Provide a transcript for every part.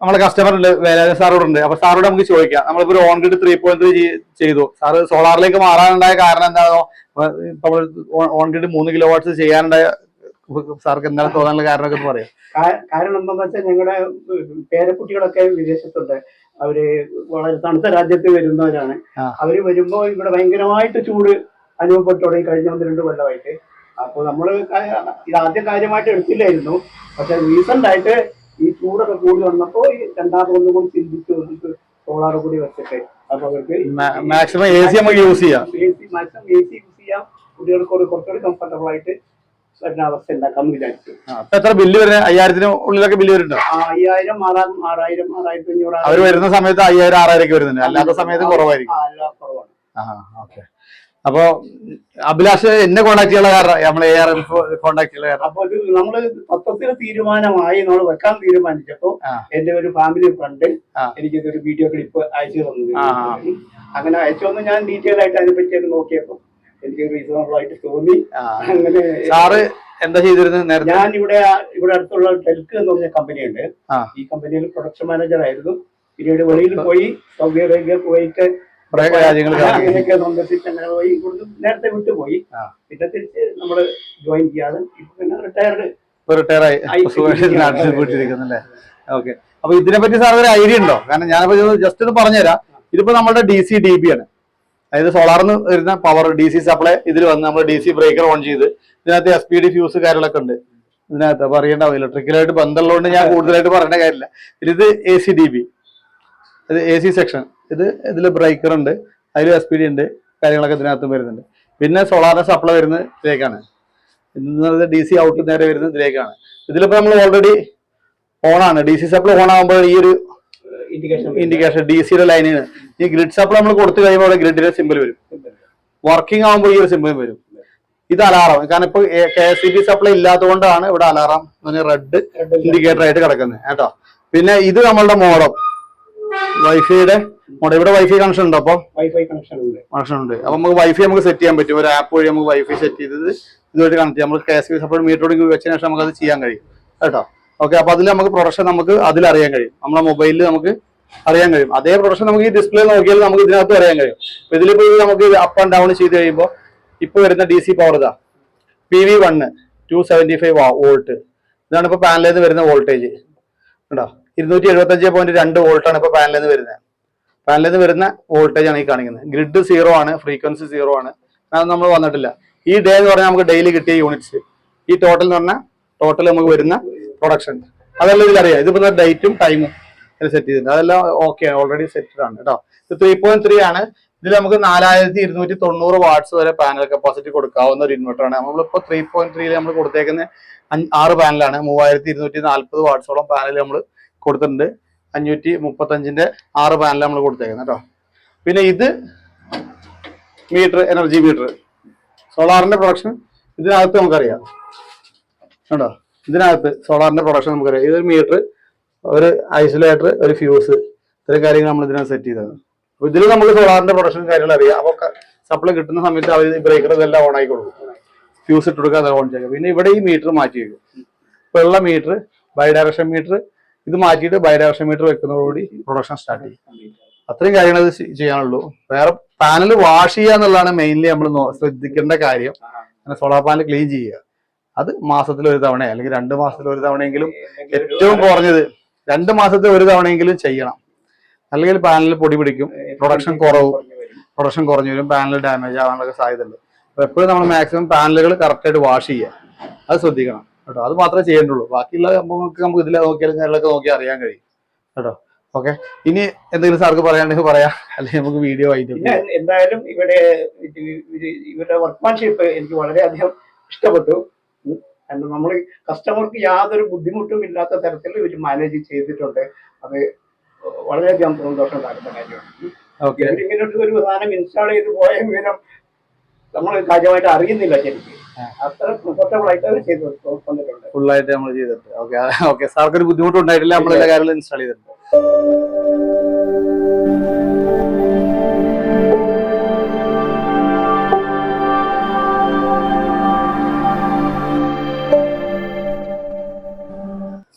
നമ്മളെ കസ്റ്റമർ ഉണ്ട് വേലായ സാറോട് ഉണ്ട്. അപ്പൊ സാറോട് നമുക്ക് ചോദിക്കാം. നമ്മളിപ്പോ ഒരു on grid three point three ചെയ്തു. സാറ് സോളാറിലേക്ക് മാറാനുണ്ടായ കാരണം എന്താണോ? നമ്മൾ ഓൺ ഗ്രിഡ് മൂന്ന് കിലോ വാട്ട്സ് ചെയ്യാനുണ്ടായ സാർക്ക് എന്താണ് തോന്നാനുള്ള കാരണമൊക്കെ പറയാം. കാരണം എന്താന്ന് വെച്ചാൽ ഞങ്ങളുടെ പേരക്കുട്ടികളൊക്കെ വിദേശത്തുണ്ട്. അവർ വളരെ തണുത്ത രാജ്യത്ത് വരുന്നവരാണ്. അവർ വരുമ്പോ ഇവിടെ ഭയങ്കരമായിട്ട് ചൂട് അനുഭവപ്പെട്ടു തുടങ്ങി കഴിഞ്ഞ ഒന്ന് രണ്ട് കൊല്ലമായിട്ട്. അപ്പൊ നമ്മൾ ഇത് ആദ്യം കാര്യമായിട്ട് എടുത്തില്ലായിരുന്നു. പക്ഷെ റീസെന്റ് ആയിട്ട് ഈ ചൂടൊക്കെ കൂടി വന്നപ്പോ ഈ രണ്ടാമതൊന്നും കൂടി ചിന്തിച്ച് നമുക്ക് സോളാർ കൂടി വെച്ചിട്ട്. അപ്പൊ അവർക്ക് മാക്സിമം എ സി നമുക്ക് യൂസ് ചെയ്യാം. A C maximum A C use ചെയ്യാം. കുട്ടികൾക്ക് കുറച്ചുകൂടി കംഫർട്ടബിൾ ആയിട്ട് വരുന്ന അവസ്ഥ ഉണ്ടാക്കാമെന്ന് വിചാരിച്ചു. എത്ര ബില്ല് വരുന്നത്? അയ്യായിരത്തിന് ഉള്ളിലൊക്കെ ബില്ല് വരുന്നുണ്ടോ? അയ്യായിരം ആറായിരം ആറായിരം ആറായിരത്തി അഞ്ഞൂറ് അവർ വരുന്ന സമയത്ത് അയ്യായിരം ആറായിരം ഒക്കെ വരുന്നുണ്ട്. അല്ലാത്ത സമയത്ത് കുറവായിരിക്കും. കുറവാണ്. ആ ഓക്കെ. അപ്പൊ അഭിലാഷ് എന്നെ കോണ്ടാക്ട് ചെയ്യാനുള്ള കാരണം നമ്മൾ എ ആർ എം കോണ്ടാക്ട് ചെയ്യാനുള്ള കാരണം. അപ്പൊ ഇത് നമ്മൾ തത്വത്തിൽ തീരുമാനമായി നമ്മൾ വെക്കാൻ തീരുമാനിച്ചപ്പോ എന്റെ ഒരു ഫാമിലി ഫ്രണ്ട്. എനിക്ക് ഇതൊരു വീഡിയോ ക്ലിപ്പ് അയച്ചു തന്നു. അങ്ങനെ അയച്ചു തന്നു. ഞാൻ ഡീറ്റെയിൽ ആയിട്ട് അതിനെ പറ്റി നോക്കിയപ്പോ എനിക്ക് റീസണബിൾ ആയിട്ട് തോന്നി. അങ്ങനെ സാറ് എന്താ ചെയ്തിരുന്നത് നേരത്തെ? ഞാൻ ഇവിടെ ഇവിടെ അടുത്തുള്ള ടെൽക്ക് എന്ന് പറഞ്ഞ കമ്പനി ഉണ്ട് ഈ കമ്പനിയിൽ പ്രൊഡക്ഷൻ മാനേജർ ആയിരുന്നു. പിന്നീട് വെളിയിൽ പോയി സൗദി അറേബ്യ കുവൈറ്റ് കുറെ രാജ്യങ്ങൾ പോയി നേരത്തെ വിട്ടുപോയി. പിന്നെ തിരിച്ച് നമ്മൾ ജോയിൻ ചെയ്യാതെ ഇപ്പൊ പിന്നെ റിട്ടയർഡ് റിട്ടയർ ആയി. ഇപ്പൊ നാട്ടിൽ വീട്ടിലിരിക്കുന്നല്ലേ ഓക്കെ അപ്പൊ ഇതിനെ പറ്റി സാർ ഒരു ഐഡിയ ഉണ്ടോ? കാരണം ഞാനിപ്പോ ജസ്റ്റ് ഒന്ന് പറഞ്ഞുതരാം. ഇതിപ്പോ നമ്മുടെ ഡി സി ഡി ബി ആണ്. അതായത് സോളാറിന്ന് വരുന്ന പവർ ഡി സി സപ്ലൈ ഇതിൽ വന്ന് നമ്മൾ ഡി സി ബ്രേക്കർ ഓൺ ചെയ്ത് ഇതിനകത്ത് എസ് പി ഡി ഫ്യൂസ് കാര്യങ്ങളൊക്കെ ഉണ്ട്. ഇതിനകത്ത് അപ്പൊ അറിയണ്ടാവും ഇലക്ട്രിക്കലായിട്ട് ബന്ധമുള്ളതുകൊണ്ട് ഞാൻ കൂടുതലായിട്ട് പറയേണ്ട കാര്യമില്ല. ഇത് എ സി ഡി ബി അത് എ സി സെക്ഷൻ ഇത് ഇതിൽ ബ്രേക്കർ ഉണ്ട് അതിൽ എസ് പി ഡി ഉണ്ട് കാര്യങ്ങളൊക്കെ ഇതിനകത്തും വരുന്നുണ്ട്. പിന്നെ സോളാറിന് സപ്ലൈ വരുന്നത് ഇതിലേക്കാണ്. ഇന്നത് ഡി സി ഔട്ട് നേരെ വരുന്നത് ഇതിലേക്കാണ്. ഇതിലിപ്പോൾ നമ്മൾ ഓൾറെഡി ഓൺ ആണ്. ഡി സി സപ്ലൈ ഓൺ ആകുമ്പോൾ ഈ ഒരു ഇൻഡിക്കേഷൻ ഡി സിയുടെ ലൈനിന് ഈ ഗ്രിഡ് സപ്ലൈ നമ്മൾ കൊടുത്തു കഴിയുമ്പോൾ അവിടെ ഗ്രിഡിന്റെ സിമ്പിൾ വരും. വർക്കിംഗ് ആകുമ്പോൾ ഈ ഒരു സിമ്പിൾ വരും. ഇത് അലാറം കാരണം ഇപ്പൊ K S C B supply ഇല്ലാത്തതുകൊണ്ടാണ് ഇവിടെ അലാറം റെഡ് ഇൻഡിക്കേറ്റർ ആയിട്ട് കിടക്കുന്നത്. കേട്ടോ. പിന്നെ ഇത് നമ്മളുടെ മോഡം വൈഫൈയുടെ ഇവിടെ വൈഫൈ കണക്ഷൻ ഉണ്ട് അപ്പൊ? വൈഫൈ കണക്ഷൻ ഉണ്ട്. കണക്ഷൻ ഉണ്ട്. അപ്പൊ നമുക്ക് വൈഫൈ നമുക്ക് സെറ്റ് ചെയ്യാൻ പറ്റും. ഒരു ആപ്പ് വഴി നമുക്ക് വൈഫൈ സെറ്റ് ചെയ്തത് ഇതുമായിട്ട് കണക്ട് ചെയ്യാം. നമ്മൾ കെ എസ് ബി സപ്പോർട്ട് മീറ്ററോട് വെച്ചതിന് ശേഷം നമുക്ക് അത് ചെയ്യാൻ കഴിയും. കേട്ടോ? ഓക്കെ അപ്പൊ അതിൽ നമുക്ക് പ്രൊഡക്ഷൻ നമുക്ക് അതിൽ അറിയാൻ കഴിയും. നമ്മുടെ മൊബൈലിൽ നമുക്ക് അറിയാൻ കഴിയും. അതേ പ്രൊഡക്ഷൻ നമുക്ക് ഈ ഡിസ്പ്ലേ നോക്കിയാൽ നമുക്ക് ഇതിനകത്ത് അറിയാൻ കഴിയും. ഇതിലിപ്പോ ഇത് നമുക്ക് അപ്പ് ആൻഡ് ഡൗൺ ചെയ്ത് കഴിയുമ്പോൾ ഇപ്പൊ വരുന്ന ഡി സി പവർ ഇതാ. P V one two seventy five volt ഇതാണ് ഇപ്പൊ പാനലിൽ നിന്ന് വരുന്ന വോൾട്ടേജ് ഉണ്ടോ ഇരുന്നൂറ്റി എഴുപത്തി അഞ്ച് പോയിന്റ് രണ്ട് വോൾട്ടാണ് ഇപ്പൊ പാനലിൽ നിന്ന് വരുന്നത്. പാനലിൽ നിന്ന് വരുന്ന വോൾട്ടേജ് ആണ് ഈ കാണിക്കുന്നത്. ഗ്രിഡ് സീറോ ആണ് ഫ്രീക്വൻസി സീറോ ആണ്. അത് നമ്മൾ വന്നിട്ടില്ല. ഈ ഡേ എന്ന് പറഞ്ഞാൽ നമുക്ക് ഡെയിലി കിട്ടിയ യൂണിറ്റ്സ് ഈ ടോട്ടൽ എന്ന് പറഞ്ഞാൽ ടോട്ടൽ നമുക്ക് വരുന്ന പ്രൊഡക്ഷൻ അതെല്ലാം ഇതിലറിയാം ഇതിപ്പോ ഡേറ്റും ടൈമും സെറ്റ് ചെയ്തിട്ടുണ്ട്. അതെല്ലാം ഓക്കെ ഓൾറെഡി സെറ്റഡ് ആണ് കേട്ടോ. ഇത് ത്രീ പോയിന്റ് ത്രീ ആണ്. ഇതിൽ നമുക്ക് നാലായിരത്തി ഇരുന്നൂറ്റി തൊണ്ണൂറ് വാട്ട്സ് വരെ പാനൽ കപ്പാസിറ്റി കൊടുക്കാവുന്ന ഒരു ഇൻവെർട്ടറാണ് ആണ്. നമ്മളിപ്പോ ത്രീ പോയിന്റ് ത്രീയിൽ നമ്മൾ കൊടുത്തേക്കുന്ന ആറ് പാനലാണ് മൂവായിരത്തി ഇരുന്നൂറ്റി നാല്പത് വാട്ട്സോളം പാനൽ നമ്മൾ കൊടുത്തിട്ടുണ്ട്. അഞ്ഞൂറ്റി മുപ്പത്തഞ്ചിന്റെ ആറ് പാനൽ നമ്മൾ കൊടുത്തേക്കുന്നത് കേട്ടോ പിന്നെ ഇത് മീറ്റർ എനർജി മീറ്റർ സോളാറിന്റെ പ്രൊഡക്ഷൻ ഇതിനകത്ത് നമുക്കറിയാം. കേട്ടോ ഇതിനകത്ത് സോളാറിന്റെ പ്രൊഡക്ഷൻ നമുക്കറിയാം. ഇതൊരു മീറ്റർ ഒരു ഐസൊലേറ്റർ ഒരു ഫ്യൂസ് ഇത്രയും കാര്യങ്ങൾ നമ്മൾ ഇതിനകത്ത് സെറ്റ് ചെയ്തത് അപ്പൊ ഇതിൽ നമ്മൾ സോളാറിന്റെ പ്രൊഡക്ഷൻ കാര്യങ്ങൾ അറിയാം. അപ്പോൾ സപ്ലൈ കിട്ടുന്ന സമയത്ത് അവർ ബ്രേക്കർ ഇതെല്ലാം ഓൺ ആയി കൊടുക്കും ഫ്യൂസ് ഇട്ട് കൊടുക്കുക ഓൺ ചെയ്യുക. പിന്നെ ഇവിടെ ഈ മീറ്റർ മാറ്റി വെക്കും. ഇപ്പൊ ഉള്ള മീറ്റർ ബൈ ഡയറക്ഷൻ മീറ്റർ ഇത് മാറ്റിയിട്ട് ബൈ ഡയറക്ഷൻ മീറ്റർ വെക്കുന്നതോടുകൂടി പ്രൊഡക്ഷൻ സ്റ്റാർട്ട് ചെയ്യും. അത്രയും കാര്യങ്ങൾ ചെയ്യാനുള്ളൂ. വേറെ പാനൽ വാഷ് ചെയ്യുക എന്നുള്ളതാണ് മെയിൻലി നമ്മൾ ശ്രദ്ധിക്കേണ്ട കാര്യം. അങ്ങനെ സോളാർ പാനൽ ക്ലീൻ ചെയ്യുക. അത് മാസത്തിൽ ഒരു തവണ അല്ലെങ്കിൽ രണ്ട് മാസത്തിൽ ഒരു തവണയെങ്കിലും ഏറ്റവും കുറഞ്ഞത് രണ്ട് മാസത്തിൽ ഒരു തവണയെങ്കിലും ചെയ്യണം. അല്ലെങ്കിൽ പാനലിൽ പൊടി പിടിക്കും. പ്രൊഡക്ഷൻ കുറവ്. പ്രൊഡക്ഷൻ കുറഞ്ഞു വരും. പാനൽ ഡാമേജ് ആവാനുള്ള സാധ്യതയുണ്ട്. അപ്പോൾ എപ്പോഴും നമ്മൾ മാക്സിമം പാനലുകൾ കറക്റ്റായിട്ട് വാഷ് ചെയ്യുക. അത് ശ്രദ്ധിക്കണം. കേട്ടോ. അത് മാത്രമേ ചെയ്യേണ്ടുള്ളൂ. ബാക്കിയുള്ള സംഭവങ്ങൾക്ക് നമുക്ക് ഇതിലെ നോക്കിയാലും കാര്യങ്ങളൊക്കെ നോക്കി അറിയാൻ കഴിയും. കേട്ടോ. ഓക്കെ. ഇനി എന്തെങ്കിലും സാർക്ക് പറയാണ്ടെങ്കിൽ പറയാം. അല്ലെങ്കിൽ നമുക്ക് വീഡിയോ ആയിട്ട് എന്തായാലും ഇവിടെ ഇവരുടെ വർക്ക്മാൻഷിപ്പ് എനിക്ക് വളരെയധികം ഇഷ്ടപ്പെട്ടു. കാരണം നമ്മൾ കസ്റ്റമർക്ക് യാതൊരു ബുദ്ധിമുട്ടും ഇല്ലാത്ത തരത്തിൽ ഇവർ മാനേജ് ചെയ്തിട്ടുണ്ട്. അത് വളരെയധികം സന്തോഷം ഉണ്ടാക്കുന്ന കാര്യമാണ്. ഓക്കെ. ഇവരിങ്ങനെ ഒരു സാധനം ഇൻസ്റ്റാൾ ചെയ്ത് പോയ വിവരം നമ്മൾ കാര്യമായിട്ട് അറിയുന്നില്ല ശരിക്കും. കംഫർട്ടബിൾ ആയിട്ട് നമ്മൾ ചെയ്തിട്ട് ഓക്കെ ഓക്കെ സാർക്ക് ഒരു ബുദ്ധിമുട്ട് നമ്മൾ എല്ലാ കാര്യങ്ങളും ഇൻസ്റ്റാൾ ചെയ്തിട്ടുണ്ട്.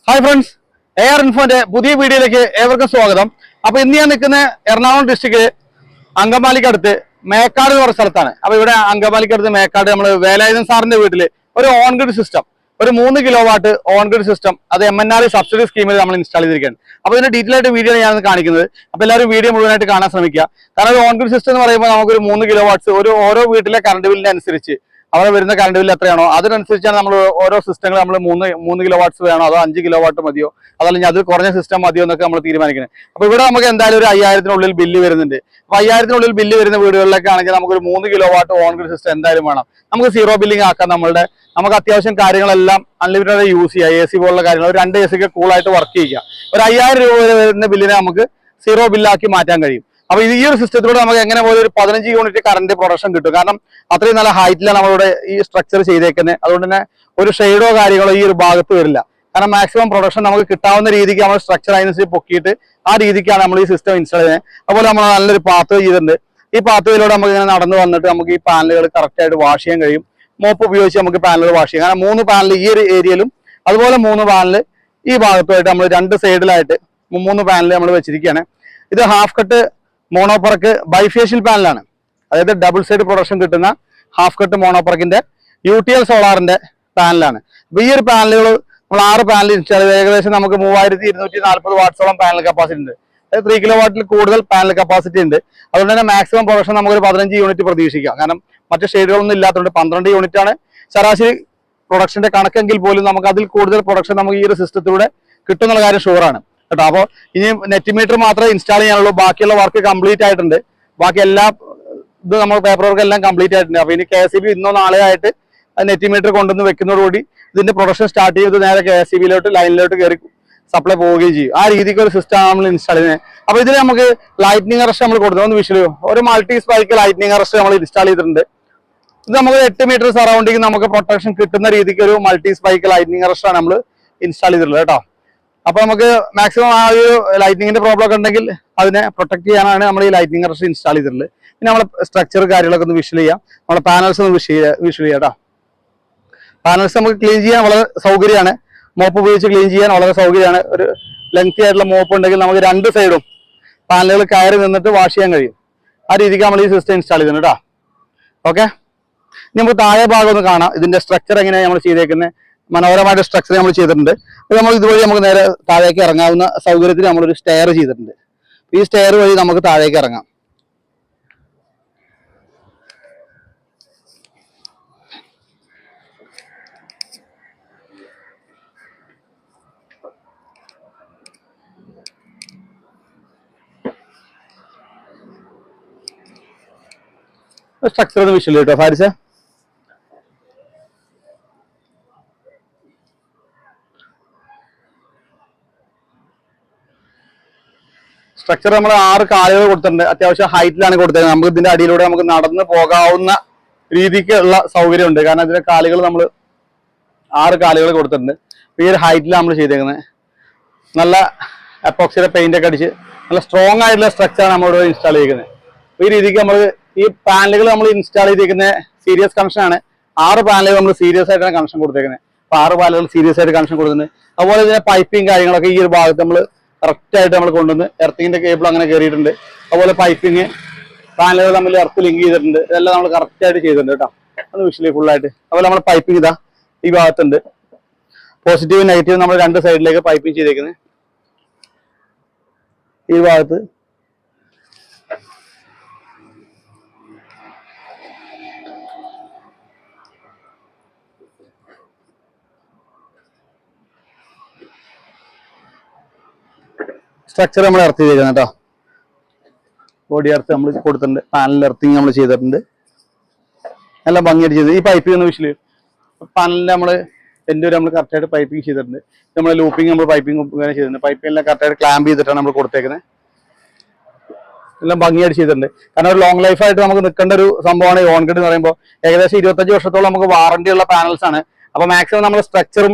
ഹായ് ഫ്രണ്ട്സ് എ ആർ ഇൻഫോന്റെ പുതിയ വീഡിയോയിലേക്ക് ഏവർക്കും സ്വാഗതം. അപ്പൊ ഇന്ന് ഞാൻ നിൽക്കുന്ന എറണാകുളം ഡിസ്ട്രിക്റ്റിൽ അങ്കമാലിക്കടുത്ത് മേക്കാട് എന്ന് പറഞ്ഞ സ്ഥലത്താണ്. അപ്പൊ ഇവിടെ അങ്കമാലിക്കടുത്ത് മേക്കാട് നമ്മൾ വേലായുധൻ സാറിന്റെ വീട്ടിൽ ഒരു ഓൺ ഗ്രിഡ് സിസ്റ്റം ഒരു മൂന്ന് kilo watt on grid system അത് എം എൻ ആർ സബ്സിഡി സ്കീമിൽ നമ്മൾ ഇൻസ്റ്റാൾ ചെയ്തിരിക്കുകയാണ്. അപ്പൊ ഇതിന്റെ ഡീറ്റെയിൽ ആയിട്ട് വീഡിയോ ഞാൻ കാണിക്കുന്നത്. അപ്പൊ എല്ലാവരും വീഡിയോ മുഴുവനായിട്ട് കാണാൻ ശ്രമിക്കുക. കാരണം ഒരു ഓൺ ഗ്രിഡ് സിസ്റ്റം എന്ന് പറയുമ്പോൾ നമുക്കൊരു മൂന്ന് കിലോ വാട്ട്സ് ഒരു ഓരോ വീട്ടിലെ കറണ്ട് ബില്ലിന് അനുസരിച്ച് അവിടെ വരുന്ന കറണ്ട് ബില്ല് എത്രയാണോ അതിനനുസരിച്ചാണ് നമ്മൾ ഓരോ സിസ്റ്റങ്ങൾ നമ്മൾ മൂന്ന് മൂന്ന് കിലോ വാട്ട്സ് വേണോ അതോ അഞ്ച് കിലോ വാട്ട് മതിയോ? അതല്ലെങ്കിൽ അത് കുറഞ്ഞ സിസ്റ്റം മതിയോ എന്നൊക്കെ നമ്മൾ തീരുമാനിക്കുന്നത്. അപ്പൊ ഇവിടെ നമുക്ക് എന്തായാലും ഒരു അയ്യായിരത്തിനുള്ളിൽ ബില്ല് വരുന്നുണ്ട്. അപ്പൊ അയ്യായിരത്തിനുള്ളിൽ ബില്ല് വരുന്ന വീടുകളിലൊക്കെ ആണെങ്കിൽ നമുക്ക് ഒരു മൂന്ന് kilo watt on grid system എന്തായാലും വേണം. നമുക്ക് സീറോ ബില്ലിംഗ് ആക്കാം നമ്മളുടെ. നമുക്ക് അത്യാവശ്യം കാര്യങ്ങളെല്ലാം അൺലിമിറ്റഡ് യൂസ് ചെയ്യാം. എ സി പോലുള്ള കാര്യങ്ങൾ. രണ്ട് എ സിക്ക് കൂളായിട്ട് വർക്ക് ചെയ്യുക ഒരു അയ്യായിരം രൂപ വരെ വരുന്ന ബില്ലിനെ നമുക്ക് സീറോ ബില്ലാക്കി മാറ്റാൻ കഴിയും. അപ്പൊ ഈ ഒരു സിസ്റ്റത്തിലൂടെ നമുക്ക് എങ്ങനെ പോലും ഒരു പതിനഞ്ച് യൂണിറ്റ് കറണ്ട് പ്രൊഡക്ഷൻ കിട്ടും? കാരണം അത്രയും നല്ല ഹൈറ്റിലാണ് നമ്മളുടെ ഈ സ്ട്രക്ചർ ചെയ്തേക്കുന്നത് അതുകൊണ്ട് തന്നെ ഒരു ഷെയ്ഡോ കാര്യങ്ങളോ ഈ ഒരു ഭാഗത്ത് വരില്ല. കാരണം മാക്സിമം പ്രൊഡക്ഷൻ നമുക്ക് കിട്ടാവുന്ന രീതിക്ക് നമ്മൾ സ്ട്രക്ചർ അതിനനുസരിച്ച് പൊക്കിയിട്ട് ആ രീതിക്കാണ് നമ്മൾ ഈ സിസ്റ്റം ഇൻസ്റ്റാൾ ചെയ്യുന്നത് അതുപോലെ നമ്മൾ നല്ലൊരു പാത്ത് ചെയ്തിട്ടുണ്ട്. ഈ പാത്തയിലൂടെ നമുക്ക് ഇങ്ങനെ നടന്നു വന്നിട്ട് നമുക്ക് ഈ പാനലുകൾ കറക്റ്റ് ആയിട്ട് വാഷ് ചെയ്യാൻ കഴിയും. മോപ്പ് ഉപയോഗിച്ച് നമുക്ക് പാനലുകൾ വാഷ് ചെയ്യാം. കാരണം മൂന്ന് പാനൽ ഈ ഒരു ഏരിയയിലും അതുപോലെ മൂന്ന് പാനൽ ഈ ഭാഗത്തുമായിട്ട് നമ്മൾ രണ്ട് സൈഡിലായിട്ട് മൂന്ന് പാനൽ നമ്മൾ വെച്ചിരിക്കുകയാണ്. ഇത് half cut mono perc bifacial പാനലാണ്. അതായത് ഡബിൾ സൈഡ് പ്രൊഡക്ഷൻ കിട്ടുന്ന ഹാഫ് കട്ട് മോണോപ്പറക്കിന്റെ യു ടി എൽ സോളാറിന്റെ പാനലാണ്. അപ്പൊ ഈ ഒരു പാനലുകൾ നമ്മൾ ആറ് പാനൽ ഇൻസ്റ്റാൾ ചെയ്ത്. ഏകദേശം നമുക്ക് മൂവായിരത്തി ഇരുന്നൂറ്റി നാൽപ്പത് വാട്ട്സോളം പാനൽ കപ്പാസിറ്റി ഉണ്ട്. അതായത് ത്രീ കിലോ വാട്ടിൽ കൂടുതൽ പാനൽ കപ്പാസിറ്റി ഉണ്ട്. അതുകൊണ്ട് തന്നെ മാക്സിമം പ്രൊഡക്ഷൻ നമുക്കൊരു പതിനഞ്ച് യൂണിറ്റ് പ്രതീക്ഷിക്കാം. കാരണം മറ്റ് ഷെയ്ഡുകളൊന്നും ഇല്ലാത്തതുകൊണ്ട് പന്ത്രണ്ട് യൂണിറ്റ് ആണ് ശരാശരി പ്രൊഡക്ഷന്റെ കണക്കെങ്കിൽ പോലും നമുക്ക് അതിൽ കൂടുതൽ പ്രൊഡക്ഷൻ നമുക്ക് ഈ ഒരു സിസ്റ്റത്തിലൂടെ കിട്ടുന്നുള്ള കാര്യം ഷുവറാണ് കേട്ടോ. അപ്പോൾ ഇനി നെറ്റ് മീറ്റർ മാത്രമേ ഇൻസ്റ്റാൾ ചെയ്യാനുള്ളൂ. ബാക്കിയുള്ള വർക്ക് കംപ്ലീറ്റ് ആയിട്ടുണ്ട്. ബാക്കി എല്ലാ ഇത് നമ്മൾ പേപ്പർ വർക്ക് എല്ലാം കംപ്ലീറ്റ് ആയിട്ടുണ്ട്. അപ്പോൾ ഇനി കെ എസ് ബി ഇന്നോ നാളെ ആയിട്ട് നെറ്റ് മീറ്റർ കൊണ്ടുവന്ന് വെക്കുന്നതോടുകൂടി ഇതിന്റെ പ്രൊഡക്ഷൻ സ്റ്റാർട്ട് ചെയ്ത് നേരെ കെ എസ് ബിയിലോട്ട് ലൈനിലോട്ട് കയറി സപ്ലൈ പോവുകയും ചെയ്യും. ആ രീതിക്ക് ഒരു സിസ്റ്റം നമ്മൾ ഇൻസ്റ്റാൾ ചെയ്യുന്നത്. അപ്പോൾ ഇതിൽ നമുക്ക് ലൈറ്റ്നിങ് അറസ്റ്റ് നമ്മൾ കൊടുത്തു ഒന്ന് വിഷയം ഒരു മൾട്ടി സ്പൈക്ക് ലൈറ്റ്നിങ് അറസ്റ്റ് നമ്മൾ ഇൻസ്റ്റാൾ ചെയ്തിട്ടുണ്ട്. ഇത് നമുക്ക് എട്ട് മീറ്റർ സറൗണ്ടിങ് നമുക്ക് പ്രൊട്ടക്ഷൻ കിട്ടുന്ന രീതിക്ക് ഒരു മൾട്ടി സ്പൈക്ക് ലൈറ്റ്നിങ് അറസ്റ്റാണ് നമ്മൾ ഇൻസ്റ്റാൾ ചെയ്തിട്ടുള്ളത് കേട്ടോ. അപ്പൊ നമുക്ക് മാക്സിമം ആ ഒരു ലൈറ്റിങ്ങിന്റെ പ്രോബ്ലം ഒക്കെ ഉണ്ടെങ്കിൽ അതിനെ പ്രൊട്ടക്ട് ചെയ്യാനാണ് നമ്മൾ ഈ ലൈറ്റിംഗ് അറസ്റ്റ് ഇൻസ്റ്റാൾ ചെയ്തിട്ടുള്ളത്. പിന്നെ നമ്മളെ സ്ട്രക്ചർ കാര്യങ്ങളൊക്കെ ഒന്ന് വിഷ്വൽ ചെയ്യാം. നമ്മളെ പാനൽസ് ഒന്ന് വിഷ്വൽ വിഷ്വൽ ചെയ്യാം പാനൽസ് നമുക്ക് ക്ലീൻ ചെയ്യാൻ വളരെ സൗകര്യമാണ്. മോപ്പ് ഉപയോഗിച്ച് ക്ലീൻ ചെയ്യാൻ വളരെ സൗകര്യമാണ്. ഒരു ലെങ്തി ആയിട്ടുള്ള മോപ്പ് ഉണ്ടെങ്കിൽ നമുക്ക് രണ്ട് സൈഡും പാനലുകൾ കയറി നിന്നിട്ട് വാഷ് ചെയ്യാൻ കഴിയും. ആ രീതിക്ക് നമ്മൾ ഈ സിസ്റ്റം ഇൻസ്റ്റാൾ ചെയ്തിട്ടുണ്ട് കേട്ടോ ഓക്കെ നമുക്ക് താഴെ ഭാഗം ഒന്ന് കാണാം. ഇതിന്റെ സ്ട്രക്ചർ എങ്ങനെയാണ് നമ്മൾ ചെയ്തേക്കുന്നത് മനോഹരമായിട്ട് സ്ട്രക്ചർ നമ്മൾ ചെയ്തിട്ടുണ്ട്. നമ്മൾ ഇതുവഴി നമുക്ക് നേരെ താഴേക്ക് ഇറങ്ങാവുന്ന സൗകര്യത്തിൽ നമ്മളൊരു സ്റ്റെയർ ചെയ്തിട്ടുണ്ട്. ഈ സ്റ്റെയർ വഴി നമുക്ക് താഴേക്ക് ഇറങ്ങാം. സ്ട്രക്ചർ ഒന്ന് വിഷയം കേട്ടോ ഫാരിസ? സ്ട്രക്ചർ നമ്മൾ ആറ് കാലുകൾ കൊടുത്തിട്ടുണ്ട്. അത്യാവശ്യം ഹൈറ്റിലാണ് കൊടുത്തത് നമുക്ക് ഇതിന്റെ അടിയിലൂടെ നമുക്ക് നടന്ന് പോകാവുന്ന രീതിക്കുള്ള സൗകര്യമുണ്ട്. കാരണം ഇതിന്റെ കാലുകൾ നമ്മൾ ആറ് കാലുകൾ കൊടുത്തിട്ടുണ്ട്. ഈ ഒരു ഹൈറ്റിലാണ് നമ്മൾ ചെയ്തേക്കുന്നത് നല്ല അപ്പോക്സിയുടെ പെയിന്റ് ഒക്കെ അടിച്ച് നല്ല സ്ട്രോങ് ആയിട്ടുള്ള സ്ട്രക്ചറാണ് നമ്മളിവിടെ ഇൻസ്റ്റാൾ ചെയ്തിരിക്കുന്നത് ഈ രീതിക്ക് നമ്മൾ ഈ പാനലുകൾ നമ്മൾ ഇൻസ്റ്റാൾ ചെയ്തിരിക്കുന്ന സീരിയസ് കണക്ഷൻ ആണ്. ആറ് പാനലുകൾ നമ്മൾ സീരിയസ് ആയിട്ടാണ് കണക്ഷൻ കൊടുത്തേക്കുന്നത് അപ്പൊ ആറ് പാനലുകൾ സീരിയസ് ആയിട്ട് കണക്ഷൻ കൊടുക്കുന്നത് അതുപോലെ ഇതിന്റെ പൈപ്പിംഗ് കാര്യങ്ങളൊക്കെ ഈ ഒരു ഭാഗത്ത് നമ്മൾ കറക്റ്റ് ആയിട്ട് നമ്മൾ കൊണ്ടുവന്ന് എർത്തിങ്ങിന്റെ കേബിൾ അങ്ങനെ കയറിയിട്ടുണ്ട് അതുപോലെ പൈപ്പിങ് പാനലുകൾ തമ്മിൽ എർത്ത് ലിങ്ക് ചെയ്തിട്ടുണ്ട്. ഇതെല്ലാം നമ്മൾ കറക്റ്റ് ആയിട്ട് ചെയ്തിട്ടുണ്ട് കേട്ടോ. ഒന്ന് വിഷലി ആയിട്ട്. അതുപോലെ നമ്മൾ പൈപ്പിംഗ് ഇതാ ഈ ഭാഗത്തുണ്ട്. പോസിറ്റീവ് നെഗറ്റീവ് നമ്മൾ രണ്ട് സൈഡിലേക്ക് പൈപ്പിംഗ് ചെയ്തേക്കുന്നത് ഈ ഭാഗത്ത് സ്ട്രക്ചർ നമ്മൾ എർത്ത് ചെയ്തേക്കുന്നത് കേട്ടോ ബോഡി എർത്ത് നമ്മൾ കൊടുത്തിട്ടുണ്ട്. പാനൽ എർത്തിങ് നമ്മൾ ചെയ്തിട്ടുണ്ട്. നല്ല ഭംഗിയായിട്ട് ചെയ്ത്. ഈ പൈപ്പിംഗ് ഒന്ന് വിഷയം പാനലിൽ നമ്മൾ എന്റെ ഒരു നമ്മൾ കറക്റ്റായിട്ട് പൈപ്പിംഗ് ചെയ്തിട്ടുണ്ട്. നമ്മൾ ലൂപ്പിംഗ് നമ്മൾ പൈപ്പിംഗ് ചെയ്തിട്ടുണ്ട്. പൈപ്പിംഗ് എല്ലാം കറക്റ്റായിട്ട് ക്ലാമ്പ് ചെയ്തിട്ടാണ് നമ്മൾ കൊടുത്തേക്കുന്നത് എല്ലാം ഭംഗിയായിട്ട് ചെയ്തിട്ടുണ്ട്. കാരണം ഒരു ലോങ് ലൈഫായിട്ട് നമുക്ക് നിൽക്കേണ്ട ഒരു സംഭവമാണ് ഈ ഓൺ എന്ന് പറയുമ്പോൾ ഏകദേശം ഇരുപത്തഞ്ച് വർഷത്തോളം നമുക്ക് വാറണ്ടിയുള്ള പാനൽസ് ആണ്. അപ്പോൾ മാക്സിമം നമ്മൾ സ്ട്രക്ചറും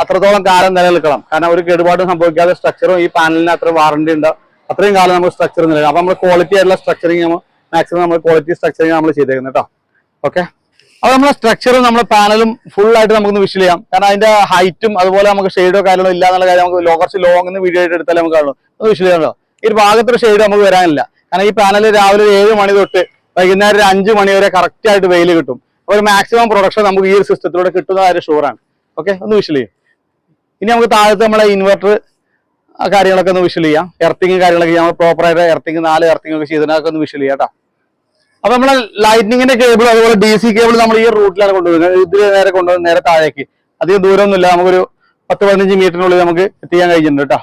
അത്രത്തോളം കാലം നിലനിൽക്കണം. കാരണം ഒരു കേടുപാടും സംഭവിക്കാതെ സ്ട്രക്ചറും ഈ പാനലിന് അത്ര വാറണ്ടി ഉണ്ട്. അത്രയും കാലം നമ്മൾ സ്ട്രക്ചർ നിലനിൽക്കും അപ്പൊ നമ്മൾ ക്വാളിറ്റി ആയിട്ടുള്ള സ്ട്രക്ചറിങ് നമ്മൾ മാക്സിമം നമ്മൾ ക്വാളിറ്റി സ്ട്രക്ചറിങ് നമ്മൾ ചെയ്തേക്കുന്നത് കേട്ടോ ഓക്കെ അപ്പൊ നമ്മുടെ സ്ട്രക്ചറും നമ്മുടെ പാനലും ഫുൾ ആയിട്ട് നമുക്കൊന്ന് വിഷ് ചെയ്യാം. കാരണം അതിന്റെ ഹൈറ്റും അതുപോലെ നമുക്ക് ഷെയ്ഡോ കാര്യങ്ങളോ ഇല്ല എന്നുള്ള കാര്യം നമുക്ക് കുറച്ച് ലോങ് വീഡിയോ ആയിട്ട് എടുത്താലേ നമുക്ക് കാണുള്ളൂ. ഒന്ന് വിഷ് ചെയ്യാമല്ലോ ഈ ഭാഗത്തൊരു ഷെയ്ഡ് നമുക്ക് വരാനില്ല. കാരണം ഈ പാനൽ രാവിലെ ഒരു ഏഴ് മണി തൊട്ട് വൈകുന്നേരം ഒരു അഞ്ച് മണി വരെ കറക്റ്റ് ആയിട്ട് വെയിൽ കിട്ടും. ഒരു മാക്സിമം പ്രൊഡക്ഷൻ നമുക്ക് ഈ ഒരു സിസ്റ്റത്തിലൂടെ കിട്ടുന്ന കാര്യം ഷുവറാണ് ഓക്കെ ഒന്ന് വിഷ്വൽ ചെയ്യും. ഇനി നമുക്ക് താഴത്ത് നമ്മളെ ഇൻവെർട്ടർ കാര്യങ്ങളൊക്കെ ഒന്ന് വിഷ്വൽ ചെയ്യാം. എർത്തിങ് കാര്യങ്ങളൊക്കെ നമ്മൾ പ്രോപ്പറായിട്ട് എർത്തിങ് നാല് എർത്തിങ് ഒക്കെ ചെയ്തതിനൊക്കെ ഒന്ന് വിഷ്വൽ ചെയ്യാം കേട്ടോ അപ്പൊ നമ്മളെ ലൈറ്റിനിങ്ങിന്റെ കേബിൾ അതുപോലെ ഡി സി കേബിൾ നമ്മൾ ഈ റൂട്ടിലാണ് കൊണ്ടുവരുന്നത്. ഇതിൽ നേരെ കൊണ്ടുവന്ന് നേരെ താഴേക്ക്. അധികം ദൂരമൊന്നുമില്ല. നമുക്കൊരു പത്ത് പതിനഞ്ച് മീറ്ററിനുള്ളിൽ നമുക്ക് എത്തിക്കാൻ കഴിഞ്ഞിട്ടുണ്ട് കേട്ടോ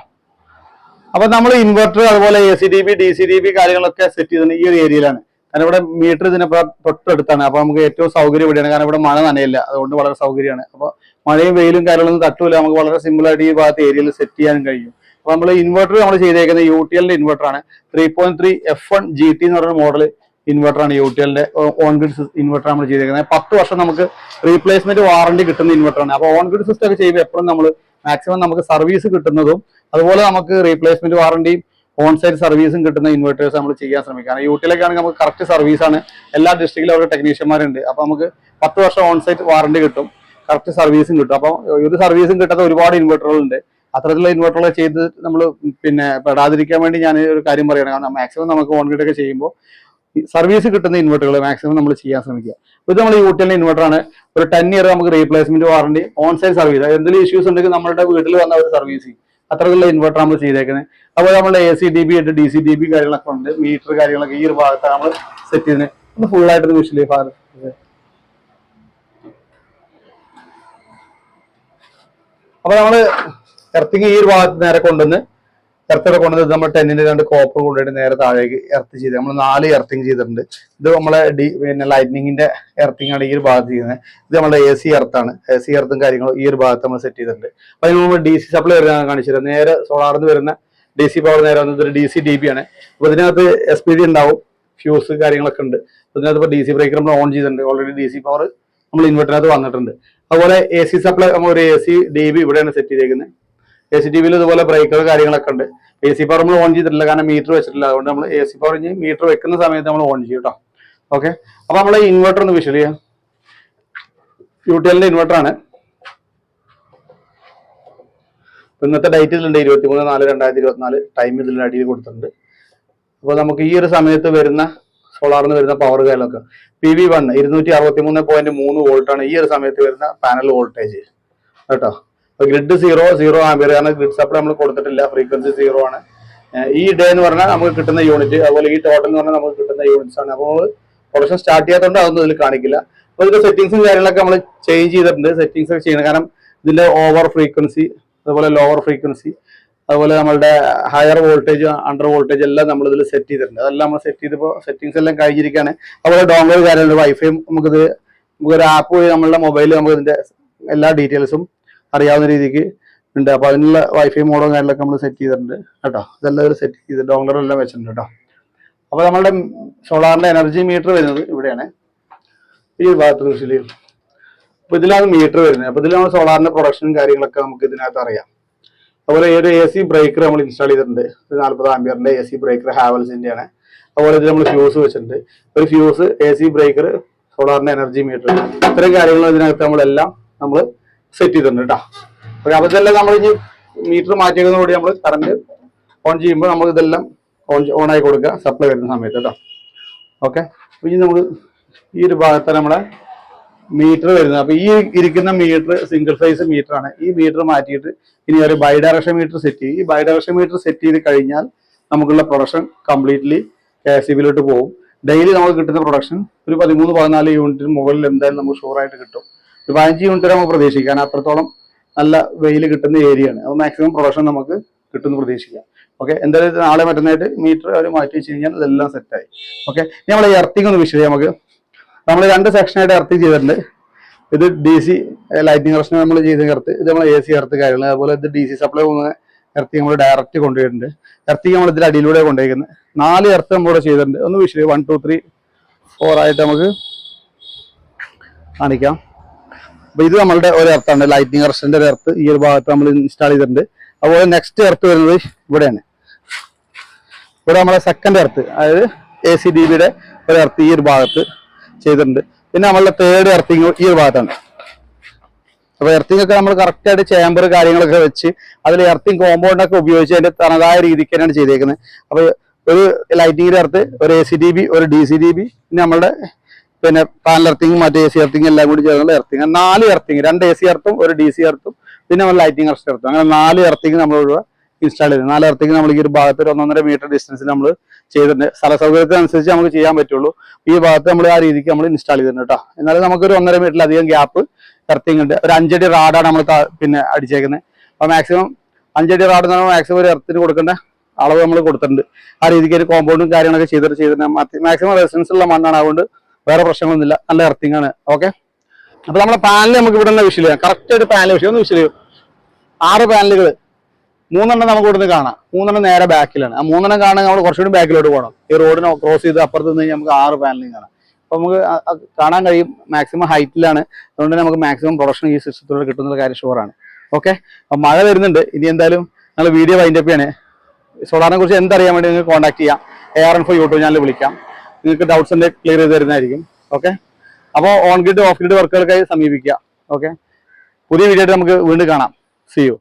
അപ്പൊ നമ്മൾ ഇൻവെർട്ടർ അതുപോലെ A C D B D C D B കാര്യങ്ങളൊക്കെ സെറ്റ് ചെയ്തിട്ടുണ്ട് ഈ ഒരു ഏരിയയിലാണ് കാരണം ഇവിടെ മീറ്റർ ഇതിനെ തൊട്ടടുത്താണ്. അപ്പൊ നമുക്ക് ഏറ്റവും സൗകര്യം ഇവിടെയാണ്. കാരണം ഇവിടെ മഴ നനയില്ല. അതുകൊണ്ട് വളരെ സൗകര്യമാണ്. അപ്പൊ മഴയും വെയിലും കാര്യങ്ങളൊന്നും തട്ടൂല. നമുക്ക് വളരെ സിമ്പിൾ ആയിട്ട് ഈ ഭാഗത്ത് ഏരിയയിൽ സെറ്റ് ചെയ്യാനും കഴിയും. അപ്പൊ നമ്മൾ ഇൻവെർട്ടർ നമ്മൾ ചെയ്തേക്കുന്നത് യു ടി എല്ലിന്റെ ഇൻവെർട്ടറാണ് three point three F one G T എന്ന് പറയുന്ന മോഡൽ ഇൻവെർട്ടറാണ് യു ടി എല്ലിന്റെ ഓൺ ഗ്രിഡ് ഇൻവെർട്ടർ നമ്മൾ ചെയ്തേക്കുന്നത്. പത്ത് വർഷം നമുക്ക് റീപ്ലേസ്മെന്റ് വാറണ്ടി കിട്ടുന്ന ഇൻവെർട്ടറാണ് അപ്പൊ ഓൺ ഗ്രിഡ് സിസ്റ്റം ഒക്കെ ചെയ്യുമ്പോൾ എപ്പോഴും നമ്മൾ മാക്സിമം നമുക്ക് സർവീസ് കിട്ടുന്നതും അതുപോലെ നമുക്ക് റീപ്ലേസ്മെന്റ് വാറണ്ടിയും ഓൺ സൈറ്റ് സർവീസും കിട്ടുന്ന ഇൻവെർട്ടേഴ്സ് നമ്മൾ ചെയ്യാൻ ശ്രമിക്കുക കാരണം യൂട്ടിലൊക്കെ നമുക്ക് കറക്റ്റ് സർവീസാണ് എല്ലാ ഡിസ്ട്രിക്റ്റിലും അവരുടെ ടെക്നീഷ്യന്മാരുണ്ട് അപ്പൊ നമുക്ക് പത്ത് വർഷം ഓൺ സൈറ്റ് വാറണ്ടി കിട്ടും. കറക്റ്റ് സർവീസും കിട്ടും. അപ്പോൾ ഒരു സർവീസും കിട്ടാത്ത ഒരുപാട് ഇൻവെർട്ടറുകളുണ്ട് അത്തരത്തിലുള്ള ഇൻവെർട്ടറുകൾ ചെയ്ത് നമ്മൾ പിന്നെ പെടാതിരിക്കാൻ വേണ്ടി ഞാൻ ഒരു കാര്യം പറയുകയാണ് കാരണം മാക്സിമം നമുക്ക് ഓൺ ഗ്രിഡ് ഒക്കെ ചെയ്യുമ്പോൾ സർവീസ് കിട്ടുന്ന ഇൻവെർട്ടറുകൾ മാക്സിമം നമ്മൾ ചെയ്യാൻ ശ്രമിക്കുക. ഇത് നമ്മൾ യൂട്ടിലിന്റെ ഇൻവെർട്ടറാണ് ഒരു ടെൻ ഇയർ നമുക്ക് replacement warranty on site service എന്തെങ്കിലും ഇഷ്യൂസ് ഉണ്ടെങ്കിൽ നമ്മുടെ വീട്ടിൽ വന്ന ഒരു സർവീസ് ചെയ്യും. അത്തരത്തിലുള്ള ഇൻവെർട്ടർ നമ്മൾ ചെയ്തേക്കുന്നത് അതുപോലെ നമ്മുടെ എ സി ഡി ബി ഉണ്ട് ഡി സി ഡി ബി കാര്യങ്ങളൊക്കെ ഉണ്ട് മീറ്റർ കാര്യങ്ങളൊക്കെ ഈ ഒരു ഭാഗത്താണ് നമ്മൾ സെറ്റ് ചെയ്യുന്നത് ഒന്ന് ഫുൾ ആയിട്ട് വിഷയം അപ്പൊ നമ്മൾ എർത്തിങ് ഈ ഒരു ഭാഗത്ത് നേരെ കൊണ്ടുവന്ന് എർത്തിടെ കൊണ്ടുവന്നത് നമ്മൾ ടെന്നിന്റെ രണ്ട് കോപ്പർ കൊണ്ടുപോയിട്ട് നേരെ താഴേക്ക് എർത്ത് ചെയ്ത് നമ്മൾ നാല് എർത്തിങ് ചെയ്തിട്ടുണ്ട്. ഇത് നമ്മളെ ഡി പിന്നെ ലൈറ്റ്നിങ്ങിന്റെ എർത്തിങ് ആണ് ഈ ഒരു ഭാഗത്ത് ചെയ്യുന്നത്. ഇത് നമ്മുടെ എ സി എർത്താണ് എ സി എർത്തും കാര്യങ്ങളും ഈ ഒരു ഭാഗത്ത് നമ്മൾ സെറ്റ് ചെയ്തിട്ടുണ്ട്. അപ്പൊ ഡി സി സപ്ലൈ വരുന്ന കാണിച്ചത് നേരെ സോളാറിൽ നിന്ന് വരുന്ന ഡി സി പവർ നേരെ വന്നത് ഒരു ഡി സി ഡി ബി ആണ്. അപ്പൊ ഇതിനകത്ത് എസ് പി ഡി ഉണ്ടാവും. ഫ്യൂസ് കാര്യങ്ങളൊക്കെ ഉണ്ട്. അപ്പൊ ഇതിനകത്ത് ഇപ്പൊ ഡി സി ബ്രേക്കർ നമ്മൾ ഓൺ ചെയ്തിട്ടുണ്ട്. ഓൾറെഡി ഡി സി പവർ നമ്മൾ ഇൻവെർട്ടറിനകത്ത് വന്നിട്ടുണ്ട്. അതുപോലെ എ സി സപ്ലൈ നമ്മൾ ഒരു എ സി ഡി ബി ഇവിടെയാണ് സെറ്റ് ചെയ്തേക്കുന്നത്. എ സി ടി വിയിൽ ഇതുപോലെ ബ്രേക്കർ കാര്യങ്ങളൊക്കെ ഉണ്ട്. എ സി പവർ നമ്മൾ ഓൺ ചെയ്തിട്ടില്ല കാരണം മീറ്റർ വെച്ചിട്ടില്ല. അതുകൊണ്ട് നമ്മൾ എ സി പവർ മീറ്റർ വെക്കുന്ന സമയത്ത് നമ്മൾ ഓൺ ചെയ്യും കേട്ടോ ഓക്കെ അപ്പൊ നമ്മൾ ഇൻവെർട്ടർ ഒന്ന് വിഷ്വൽ ചെയ്യാം യൂട്ടിഎലിന്റെ ഇൻവെർട്ടർ ആണ് ഇന്നത്തെ ഡേറ്റ് ഇതിലുണ്ട്. ഇരുപത്തി മൂന്ന് നാല് രണ്ടായിരത്തി ഇരുപത്തിനാല് ടൈം ഇതിൽ അടിയിൽ കൊടുത്തിട്ടുണ്ട്. അപ്പോൾ നമുക്ക് ഈ ഒരു സമയത്ത് വരുന്ന സോളാറിന് വരുന്ന പവർ കാര്യങ്ങളൊക്കെ. പി വി വൺ ഇരുന്നൂറ്റി അറുപത്തി മൂന്ന് പോയിന്റ് മൂന്ന് വോൾട്ടാണ് ഈ ഒരു സമയത്ത് വരുന്ന പാനൽ വോൾട്ടേജ് കേട്ടോ? ഗ്രിഡ് സീറോ സീറോ ആംബിയർ കാരണം ഗ്രിഡ് സപ്ലൈ നമ്മൾ കൊടുത്തിട്ടില്ല. ഫ്രീക്വൻസി സീറോ ആണ്. ഈ ഡേ എന്ന് പറഞ്ഞാൽ നമുക്ക് കിട്ടുന്ന യൂണിറ്റ് അതുപോലെ ഈ ടോട്ടൽ എന്ന് പറഞ്ഞാൽ നമുക്ക് കിട്ടുന്ന യൂണിറ്റ്സ് ആണ്. അപ്പോൾ പ്രൊഡക്ഷൻ സ്റ്റാർട്ട് ചെയ്യാത്തതുകൊണ്ട് അതൊന്നും ഇതിൽ കാണിക്കില്ല. അപ്പോൾ ഇതിന്റെ സെറ്റിംഗ്സും കാര്യങ്ങളൊക്കെ നമ്മൾ ചേഞ്ച് ചെയ്തിട്ടുണ്ട്. സെറ്റിംഗ്സ് ഒക്കെ ചെയ്യണം. കാരണം ഇതിന്റെ ഓവർ ഫ്രീക്വൻസി അതുപോലെ ലോവർ ഫ്രീക്വൻസി അതുപോലെ നമ്മളുടെ ഹയർ വോൾട്ടേജ് അണ്ടർ വോൾട്ടേജ് എല്ലാം നമ്മൾ ഇതിൽ സെറ്റ് ചെയ്തിട്ടുണ്ട്. അതെല്ലാം നമ്മൾ സെറ്റ് ചെയ്തപ്പോൾ സെറ്റിംഗ്സ് എല്ലാം കഴിഞ്ഞിരിക്കുകയാണ് അതുപോലെ ഡോങ്കർ കാര്യങ്ങളുണ്ട് വൈഫൈ നമുക്കിത് നമുക്കൊരു ആപ്പ് വഴി നമ്മളുടെ മൊബൈലിൽ നമുക്ക് ഇതിന്റെ എല്ലാ ഡീറ്റെയിൽസും അറിയാവുന്ന രീതിക്ക് ഉണ്ട്. അപ്പൊ അതിനുള്ള വൈഫൈ മോഡോ കാര്യങ്ങളൊക്കെ നമ്മൾ സെറ്റ് ചെയ്തിട്ടുണ്ട് കേട്ടോ. ഇതെല്ലാം സെറ്റ് ചെയ്ത് ഡോങ്ലർ എല്ലാം വെച്ചിട്ടുണ്ട് കേട്ടോ. അപ്പൊ നമ്മളുടെ സോളാറിന്റെ എനർജി മീറ്റർ വരുന്നത് ഇവിടെയാണ്. ഈ ഭാഗത്ത് കൃഷിയിൽ അപ്പൊ ഇതിലാണ് മീറ്റർ വരുന്നത്. അപ്പൊ ഇതിലാണ് നമ്മൾ സോളാറിന്റെ പ്രൊഡക്ഷനും കാര്യങ്ങളൊക്കെ നമുക്ക് ഇതിനകത്ത് അറിയാം. അതുപോലെ ഈ ഒരു എ സി ബ്രേക്കർ നമ്മൾ ഇൻസ്റ്റാൾ ചെയ്തിട്ടുണ്ട്. നാൽപ്പത് ആംബിയറിന്റെ എ സി ബ്രേക്കർ ഹാവൽസിന്റെ ആണ് അതുപോലെ ഇതിൽ നമ്മൾ ഫ്യൂസ് വെച്ചിട്ടുണ്ട്. ഒരു ഫ്യൂസ് എ സി ബ്രേക്കർ സോളാറിന്റെ എനർജി മീറ്റർ ഇത്തരം കാര്യങ്ങൾ ഇതിനകത്ത് നമ്മളെല്ലാം നമ്മൾ സെറ്റ് ചെയ്തിട്ടുണ്ട് കേട്ടോ അപ്പൊ ഇതെല്ലാം നമ്മൾ ഇനി മീറ്റർ മാറ്റിയതോടുകൂടി നമ്മൾ കറണ്ട് ഓൺ ചെയ്യുമ്പോൾ നമ്മൾ ഇതെല്ലാം ഓൺ ഓൺ ആയി കൊടുക്കുക സപ്ലൈ വരുന്ന സമയത്ത് കേട്ടോ ഓക്കെ ഇനി നമുക്ക് ഈ ഒരു ഭാഗത്ത് നമ്മളെ മീറ്റർ വരുന്നത്. അപ്പൊ ഈ ഇരിക്കുന്ന മീറ്റർ സിംഗിൾ ഫേസ് മീറ്റർ ആണ്. ഈ മീറ്റർ മാറ്റിയിട്ട് ഇനി ഒരു ബൈ ഡയറക്ഷൻ മീറ്റർ സെറ്റ് ചെയ്യും. ഈ ബൈ ഡയറക്ഷൻ മീറ്റർ സെറ്റ് ചെയ്ത് കഴിഞ്ഞാൽ നമുക്കുള്ള പ്രൊഡക്ഷൻ കംപ്ലീറ്റ്ലി കെ എസ് പോകും. ഡെയിലി നമുക്ക് കിട്ടുന്ന പ്രൊഡക്ഷൻ ഒരു പതിമൂന്ന് പതിനാല് യൂണിറ്റിന് മുകളിൽ എന്തായാലും നമുക്ക് ഷുവർ ആയിട്ട് കിട്ടും. ഒരു പതിനഞ്ച് യൂണിറ്റ് നമുക്ക് പ്രതീക്ഷിക്കാം. അത്രത്തോളം നല്ല വെയിൽ കിട്ടുന്ന ഏരിയയാണ് അപ്പോൾ മാക്സിമം പ്രൊഡക്ഷൻ നമുക്ക് കിട്ടുമെന്ന് പ്രതീക്ഷിക്കാം. ഓക്കെ എന്തായാലും നാളെ മറ്റന്നായിട്ട് മീറ്റർ അവർ മാറ്റി വെച്ച് കഴിഞ്ഞാൽ ഇതെല്ലാം സെറ്റായി ഓക്കെ നമ്മൾ എർത്തിങ് ഒന്ന് വിഷയം നമുക്ക്. നമ്മൾ രണ്ട് സെക്ഷനായിട്ട് എർത്തിങ് ചെയ്തിട്ടുണ്ട്. ഇത് ഡി സി ലൈറ്റിംഗ് പ്രശ്നം നമ്മൾ ചെയ്ത് എർത്ത് ഇത് നമ്മൾ എ സി എർത്ത് കാര്യങ്ങൾ അതുപോലെ ഇത് ഡി സി സപ്ലൈ പോകുന്ന എർത്തി നമ്മൾ ഡയറക്റ്റ് കൊണ്ടുപോയിട്ടുണ്ട് എർത്തി നമ്മൾ ഇതിൽ അടിയിലൂടെ കൊണ്ടുപോയിരിക്കുന്നത് നാല് എർത്ത് നമ്മളിവിടെ ചെയ്തിട്ടുണ്ട്. ഒന്ന് വിഷയം വൺ ടു ത്രീ ഫോർ ആയിട്ട് നമുക്ക് കാണിക്കാം. അപ്പൊ ഇത് നമ്മളുടെ ഒരു എർത്താണ് ലൈറ്റിംഗ് അർഷന്റെ ഒരു എർത്ത്. ഈ ഒരു ഭാഗത്ത് നമ്മൾ ഇൻസ്റ്റാൾ ചെയ്തിട്ടുണ്ട്. അതുപോലെ നെക്സ്റ്റ് എർത്ത് വരുന്നത് ഇവിടെയാണ്. ഇവിടെ നമ്മളെ സെക്കൻഡ് എർത്ത് അതായത് എ സി ഡി ബിയുടെ ഒരു എർത്ത് ഈ ഒരു ഭാഗത്ത് ചെയ്തിട്ടുണ്ട്. പിന്നെ നമ്മളുടെ തേർഡ് എർത്തിങ് ഈ ഒരു ഭാഗത്താണ്. അപ്പൊ എർത്തിങ് ഒക്കെ നമ്മൾ കറക്റ്റ് ആയിട്ട് ചേമ്പർ കാര്യങ്ങളൊക്കെ വെച്ച് അതിൽ എർത്തിങ് കോമ്പൗണ്ട് ഒക്കെ ഉപയോഗിച്ച് അതിന്റെ തനതായ രീതിക്ക് തന്നെയാണ് ചെയ്തേക്കുന്നത്. അപ്പൊ ഒരു ലൈറ്റിങ്ങിന്റെ എർത്ത് ഒരു എ സി ഡി ബി ഒരു ഡി സി ഡി ബി പിന്നെ നമ്മളുടെ പിന്നെ പാനൽ എർത്തിങ്ങും മറ്റേ എ സി എർത്തിങ് എല്ലാം കൂടി ചേർന്നുള്ള എർത്തിങ് നാല് എർത്തിങ് രണ്ട് എ സി എർത്തും ഒരു ഡി സി എർത്തും പിന്നെ നമ്മൾ ലൈറ്റിംഗ് എർത്ത് എർത്തും അങ്ങനെ നാല് എർത്തിങ് നമ്മൾ ഇവിടെ ഇൻസ്റ്റാൾ ചെയ്തു. നാല് എർത്തിങ് നമ്മൾ ഈ ഒരു ഭാഗത്ത് ഒരു ഒന്നൊന്നര മീറ്റർ ഡിസ്റ്റൻസിൽ നമ്മൾ ചെയ്തിട്ടുണ്ട്. സ്ഥല നമുക്ക് ചെയ്യാൻ പറ്റുള്ളൂ. ഈ ഭാഗത്ത് നമ്മൾ ആ രീതിക്ക് നമ്മൾ ഇൻസ്റ്റാൾ ചെയ്തിട്ടുണ്ട് കേട്ടോ. എന്നാലും നമുക്കൊരു ഒന്നര മീറ്ററിലധികം ഗ്യാപ്പ് എർത്തിങ് ഉണ്ട്. ഒരു അഞ്ചടി റാഡാണ് നമ്മൾ പിന്നെ അടിച്ചേക്കുന്നത് അപ്പോൾ മാക്സിമം അഞ്ചടി റാഡ് എന്ന് മാക്സിമം ഒരു എർത്തിന് കൊടുക്കേണ്ട അളവ് നമ്മൾ കൊടുത്തിട്ടുണ്ട്. ആ രീതിക്ക് ഒരു കോമ്പൗണ്ടും കാര്യങ്ങളൊക്കെ ചെയ്തിട്ട് ചെയ്തിട്ടുണ്ട് മാക്സിമം റെസിഡൻസ് ഉള്ള മണ്ണാണ്. അതുകൊണ്ട് വേറെ പ്രശ്നങ്ങളൊന്നുമില്ല. നല്ല എർത്തിങ് ആണ്. ഓക്കെ അപ്പൊ നമ്മുടെ പാനൽ നമുക്ക് ഇവിടെ നിന്ന് വിഷയം കറക്റ്റ് ഒരു പാനൽ വിഷയം ഒന്ന് വിഷയം ആറ് പാനലുകൾ മൂന്നെണ്ണം നമുക്ക് ഇവിടുന്ന് കാണാം. മൂന്നെണ്ണം നേരെ ബാക്കിലാണ് ആ മൂന്നെണ്ണം കാണാൻ നമ്മൾ കുറച്ചുകൂടി ബാക്കിലോട്ട് പോകണം. ഈ റോഡിന് ക്രോസ് ചെയ്ത് അപ്പുറത്ത് നിന്ന് നമുക്ക് ആറ് പാനലും കാണാം. അപ്പൊ നമുക്ക് കാണാൻ കഴിയും. മാക്സിമം ഹൈറ്റിലാണ് അതുകൊണ്ട് നമുക്ക് മാക്സിമം പ്രൊഡക്ഷൻ ഈ സിസ്റ്റത്തിലൂടെ കിട്ടുന്ന കാര്യം ഷുവറാണ് ഓക്കെ അപ്പൊ മഴ വരുന്നുണ്ട്. ഇനി എന്തായാലും ഞങ്ങൾ വീഡിയോ വൈൻഡപ്പ് ചെയ്യാണ്. സോളാറിനെ കുറിച്ച് എന്തറിയാൻ വേണ്ടി നിങ്ങൾക്ക് കോൺടാക്ട് ചെയ്യാം. A R N four YouTube channel വിളിക്കാം. നിങ്ങൾക്ക് ഡൗട്ട്സ് ഉണ്ടെങ്കിൽ ക്ലിയർ ചെയ്ത് തരുന്നതായിരിക്കും. ഓക്കെ അപ്പോൾ ഓൺ ഗ്രിഡ് ഓഫ് ഗ്രിഡ് വർക്കുകൾക്കായി സമീപിക്കുക. ഓക്കെ പുതിയ വീഡിയോ നമുക്ക് വീണ്ടും കാണാം. C U